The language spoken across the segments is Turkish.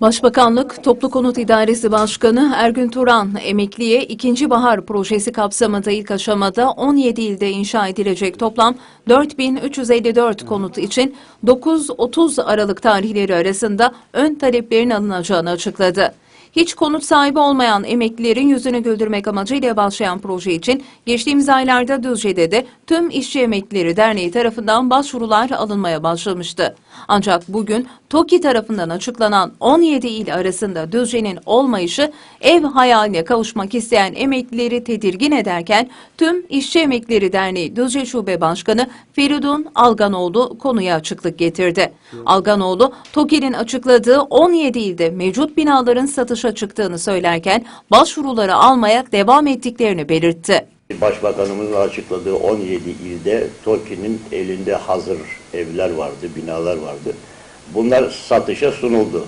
Başbakanlık Toplu Konut İdaresi Başkanı Ergün Turan, emekliye ikinci bahar projesi kapsamında ilk aşamada 17 ilde inşa edilecek toplam 4354 konut için 9-30 Aralık tarihleri arasında ön taleplerin alınacağını açıkladı. Hiç konut sahibi olmayan emeklilerin yüzünü güldürmek amacıyla başlayan proje için geçtiğimiz aylarda Düzce'de de tüm İşçi Emeklileri Derneği tarafından başvurular alınmaya başlamıştı. Ancak bugün TOKİ tarafından açıklanan 17 il arasında Düzce'nin olmayışı ev hayaline kavuşmak isteyen emeklileri tedirgin ederken tüm İşçi Emeklileri Derneği Düzce Şube Başkanı Feridun Alganoğlu konuya açıklık getirdi. Alganoğlu, TOKİ'nin açıkladığı 17 ilde mevcut binaların satışa çıktığını söylerken başvuruları almaya devam ettiklerini belirtti. Başbakanımızın açıkladığı 17 ilde TOKİ'nin elinde hazır evler vardı, binalar vardı. Bunlar satışa sunuldu.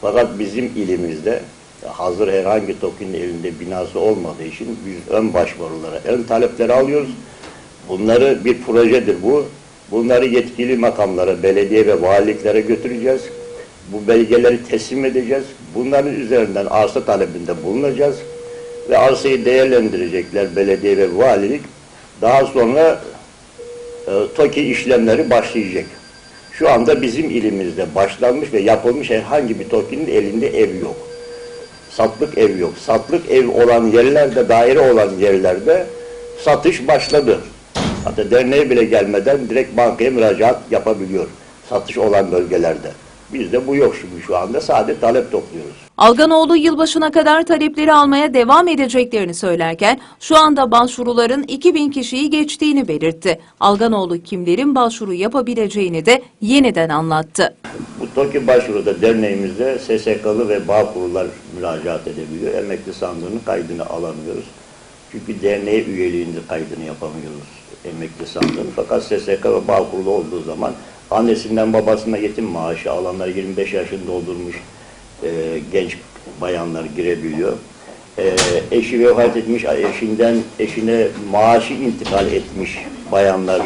Fakat bizim ilimizde hazır herhangi TOKİ'nin elinde binası olmadığı için biz ön başvurulara, ön talepleri alıyoruz. Bunları bir projedir bu. Bunları yetkili makamlara, belediye ve valiliklere götüreceğiz. Bu belgeleri teslim edeceğiz. Bunların üzerinden arsa talebinde bulunacağız ve arsayı değerlendirecekler belediye ve valilik. Daha sonra e, TOKİ işlemleri başlayacak. Şu anda bizim ilimizde başlanmış ve yapılmış herhangi bir TOKİ'nin elinde ev yok. Satlık ev yok. Satlık ev olan yerlerde, daire olan yerlerde satış başladı. Hatta derneğe bile gelmeden direkt bankaya müracaat yapabiliyor. Satış olan bölgelerde. Bizde bu yok şimdi şu anda. Sadece talep topluyoruz. Alganoğlu yılbaşına kadar talepleri almaya devam edeceklerini söylerken şu anda başvuruların 2000 kişiyi geçtiğini belirtti. Alganoğlu kimlerin başvuru yapabileceğini de yeniden anlattı. Bu TOKİ başvuruda derneğimizde SSK'lı ve bağ kurullar müracaat edebiliyor. Emekli sandığının kaydını alamıyoruz. Çünkü derneğe üyeliğinde kaydını yapamıyoruz emekli sandığını. Fakat SSK ve bağ kurulu olduğu zaman annesinden babasına yetim maaşı alanlar 25 yaşını doldurmuş e, genç bayanlar girebiliyor. E, eşi vefat etmiş, eşinden eşine maaşı intikal etmiş bayanlar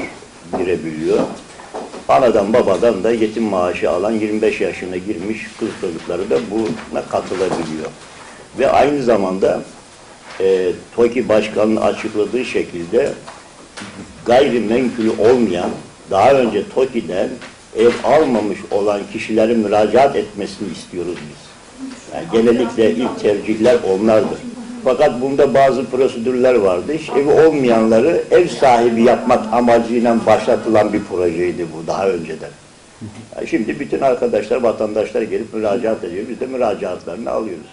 girebiliyor. Anadan babadan da yetim maaşı alan 25 yaşına girmiş kız çocukları da buna katılabiliyor. Ve aynı zamanda e, TOKİ Başkanı'nın açıkladığı şekilde gayrimenkul olmayan, daha önce TOKİ'den ev almamış olan kişilerin müracaat etmesini istiyoruz biz. Yani genellikle ilk tercihler onlardır. Fakat bunda bazı prosedürler vardı. Hiç evi olmayanları ev sahibi yapmak amacıyla başlatılan bir projeydi bu daha önceden. Yani şimdi bütün arkadaşlar, vatandaşlar gelip müracaat ediyor. Biz de müracaatlarını alıyoruz.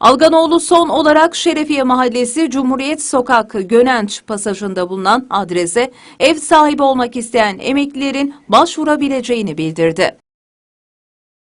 Alganoğlu son olarak Şerefiye Mahallesi Cumhuriyet Sokak Gönenç pasajında bulunan adrese ev sahibi olmak isteyen emeklilerin başvurabileceğini bildirdi.